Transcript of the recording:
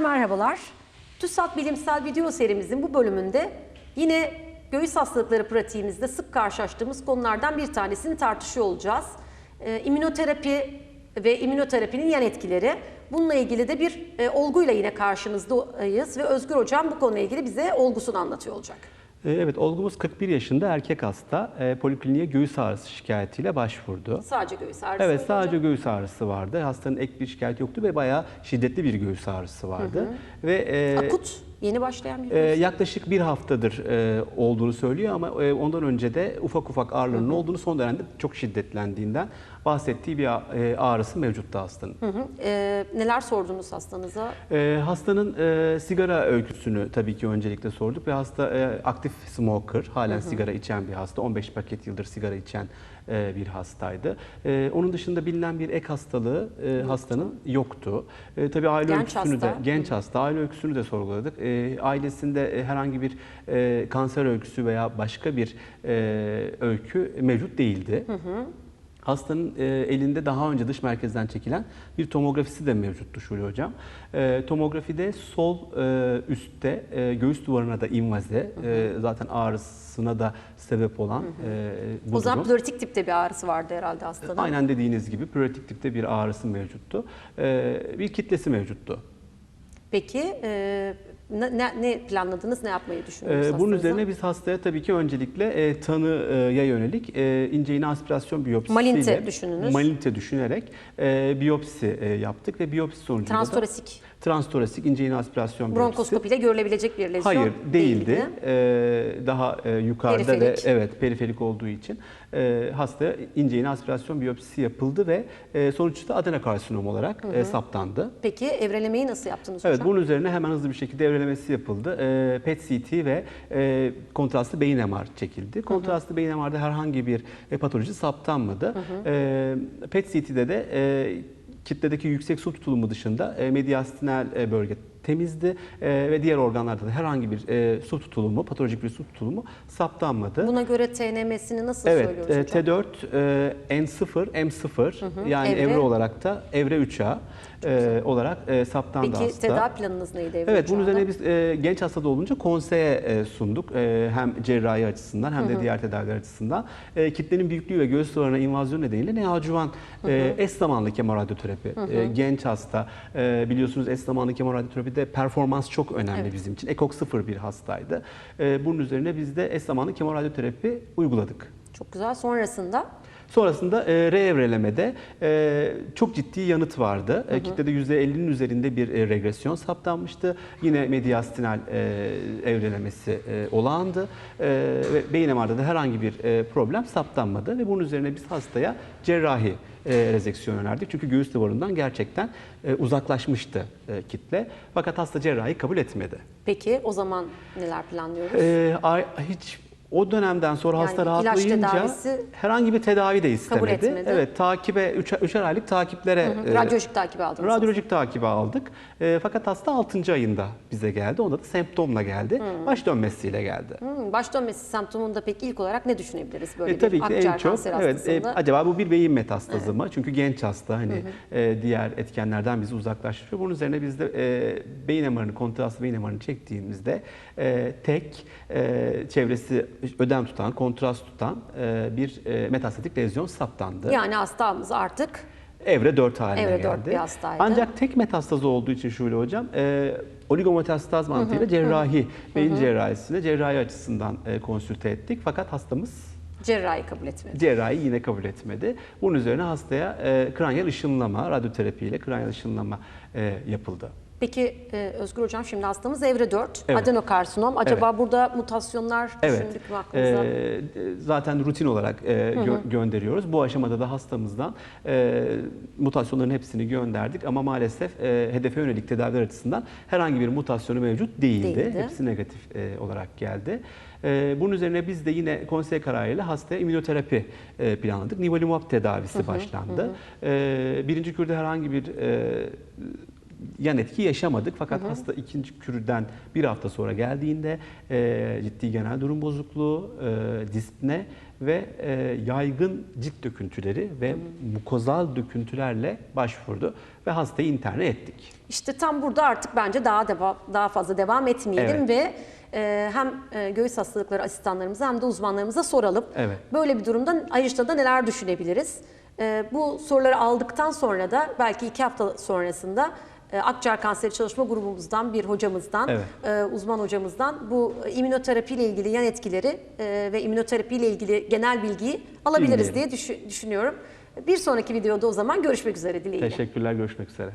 merhabalar. TÜSAT Bilimsel Video serimizin bu bölümünde yine göğüs hastalıkları pratiğimizde sık karşılaştığımız konulardan bir tanesini tartışıyor olacağız. Ee, immünoterapi ve immünoterapinin yan etkileri. Bununla ilgili de bir e, olguyla yine karşınızdayız ve Özgür Hocam bu konuyla ilgili bize olgusunu anlatıyor olacak. Ee, Evet, olgumuz 41 yaşında erkek hasta. E, polikliniğe göğüs ağrısı şikayetiyle başvurdu. Sadece göğüs ağrısı. Evet, sadece hocam? göğüs ağrısı vardı. Hastanın ek bir şikayet yoktu ve bayağı şiddetli bir göğüs ağrısı vardı. Ve e, Akut, yeni başlayan bir e, göğüs. yaklaşık bir haftadır e, olduğunu söylüyor ama e, ondan önce de ufak ufak ağrılarının olduğunu son dönemde çok şiddetlendiğinden bahsettiği bir e, ağrısı mevcuttu hastanın. Hı hı. Ee, neler sordunuz hastanıza? Ee, hastanın e, sigara öyküsünü tabii ki öncelikle sorduk ve hasta e, aktif smoker, halen sigara içen bir hasta. 15 paket yıldır sigara içen e, bir hastaydı. E, onun dışında bilinen bir ek hastalığı e, hastanın yoktu. E, tabii aile Genç öyküsünü de hasta. genç hasta aile öyküsünü de sorguladık. E, ailesinde e, herhangi bir e, kanser öyküsü veya başka bir e, öykü mevcut değildi. Hastanın e, elinde daha önce dış merkezden çekilen bir tomografisi de mevcuttu Şule Hocam. E, tomografide sol e, üstte e, göğüs duvarına da invaze, e, zaten ağrısına da sebep olan e, bu O zaman durum. plöritik tipte bir ağrısı vardı herhalde hastanın. Aynen dediğiniz gibi pleuretik tipte bir ağrısı mevcuttu. E, bir kitlesi mevcuttu. Peki e, ne, ne- ne planladınız, ne yapmayı düşündünüz Ee, bunun üzerine biz hastaya tabii ki öncelikle e, tanıya yönelik e, ince iğne aspirasyon biyopsisiyle Malinite düşündünüz. malinite düşünerek e, biyopsi e, yaptık ve biyopsi sonucunda da Transtorasik transtorasik ince iğne aspirasyon biyopsisi. bronkoskopiyle görülebilecek bir lezyon Hayır değildi. değildi. Ee, daha e, yukarıda Periferik. ve evet periferik olduğu için e, hastaya ince iğne aspirasyon biyopsisi yapıldı ve e, sonuçta adenokarsinom olarak e, saptandı. Peki evrelemeyi nasıl yaptınız Evet, hocam? bunun üzerine hemen hızlı bir şekilde evrelemesi yapıldı. E, PET-CT ve e, kontrastlı beyin MR çekildi. Kontrastlı beyin MR'da herhangi bir e, patoloji saptanmadı. E, PET-CT'de de e, kitledeki yüksek su tutulumu dışında e, mediastinal e, bölge temizdi e, ve diğer organlarda da herhangi bir e, su tutulumu, patolojik bir su tutulumu saptanmadı. Buna göre TNM'sini nasıl Evet, söylüyoruz e, hocam? T4, e, N0, M0 yani Evre. evre. olarak da evre 3A e, olarak e, saptandı Peki hasta. tedavi planınız neydi evre Evet, bunun üzerine biz e, genç hastada olunca konseye e, sunduk. E, hem cerrahi açısından hem de diğer tedaviler açısından. E, kitlenin büyüklüğü ve göğüs duvarına invazyon nedeniyle neoadjuvan e, eş zamanlı kemoradyoterapi. E, genç hasta, e, biliyorsunuz eş zamanlı kemoradyoterapide performans çok önemli Evet. bizim için. Ekok sıfır bir hastaydı. E, bunun üzerine biz de eş zamanlı kemoradyoterapi uyguladık. Çok güzel. Sonrasında Sonrasında e, reevrelemede e, çok ciddi yanıt vardı. E, kitlede %50'nin üzerinde bir e, regresyon saptanmıştı. Yine mediastinal e, evrelemesi e, olağandı. E, ve beyin MR'da da herhangi bir e, problem saptanmadı. Ve bunun üzerine biz hastaya cerrahi e, rezeksiyon önerdik. Çünkü göğüs duvarından gerçekten e, uzaklaşmıştı e, kitle. Fakat hasta cerrahi kabul etmedi. peki o zaman neler planlıyoruz? E, hiç o dönemden sonra Yani hasta rahatlayınca herhangi bir tedavi de istemedi. etmedi. Evet, takibe üç, üçer aylık takiplere e, Radyolojik takibi aldınız. radyolojik takibi aldık. E, fakat hasta 6. ayında bize geldi. Onda da semptomla geldi. Baş dönmesiyle geldi. Hmm, baş dönmesi semptomunda peki ilk olarak ne düşünebiliriz böyle E, tabii bir ki akciğer en çok kanseri evet e, hastasında? acaba bu bir beyin metastazı mı? Çünkü genç hasta hani e, diğer etkenlerden bizi uzaklaştırıyor. Bunun üzerine biz de e, beyin MR'ını kontrastlı beyin MR'ını çektiğimizde e, tek e, çevresi ödem tutan, kontrast tutan e, bir e, metastatik lezyon saptandı. yani hastamız artık Evre 4 haline Evre geldi. dört bir hastaydı. Ancak tek metastazı olduğu için Şule Hocam, e, oligometastaz mantığıyla cerrahi, beyin cerrahisine cerrahi açısından e, konsülte ettik. Fakat hastamız cerrahi kabul etmedi. cerrahi yine kabul etmedi. Bunun üzerine hastaya e, kranyal ışınlama, radyoterapi ile kranyal ışınlama e, yapıldı. Peki e, Özgür Hocam şimdi hastamız evre 4 Evet. adenokarsinom. Acaba burada mutasyonlar Evet. düşündük mü aklınıza? Ee, zaten rutin olarak e, gö- gönderiyoruz. Bu aşamada da hastamızdan e, mutasyonların hepsini gönderdik ama maalesef e, hedefe yönelik tedaviler açısından herhangi bir mutasyonu mevcut değildi. Değildi. Hepsi negatif e, olarak geldi. E, bunun üzerine biz de yine konsey kararıyla hastaya immünoterapi e, planladık. Nivolumab tedavisi başlandı. E, birinci kürde herhangi bir e, yan etki yaşamadık. Fakat hasta ikinci kürden bir hafta sonra geldiğinde e, ciddi genel durum bozukluğu, e, dispne ve e, yaygın cilt döküntüleri ve mukozal döküntülerle başvurdu ve hastayı interne ettik. İşte tam burada artık bence daha deva- daha fazla devam etmeyelim Evet. ve e, hem e, göğüs hastalıkları asistanlarımıza hem de uzmanlarımıza soralım. Evet. Böyle bir durumda ayrıca da neler düşünebiliriz? E, bu soruları aldıktan sonra da belki iki hafta sonrasında akciğer kanseri çalışma grubumuzdan bir hocamızdan, Evet. e, uzman hocamızdan bu immünoterapi ile ilgili yan etkileri e, ve immünoterapi ile ilgili genel bilgiyi alabiliriz Dinleyelim. diye düşü- düşünüyorum. Bir sonraki videoda o zaman görüşmek üzere dileğiyle. Teşekkürler, görüşmek üzere.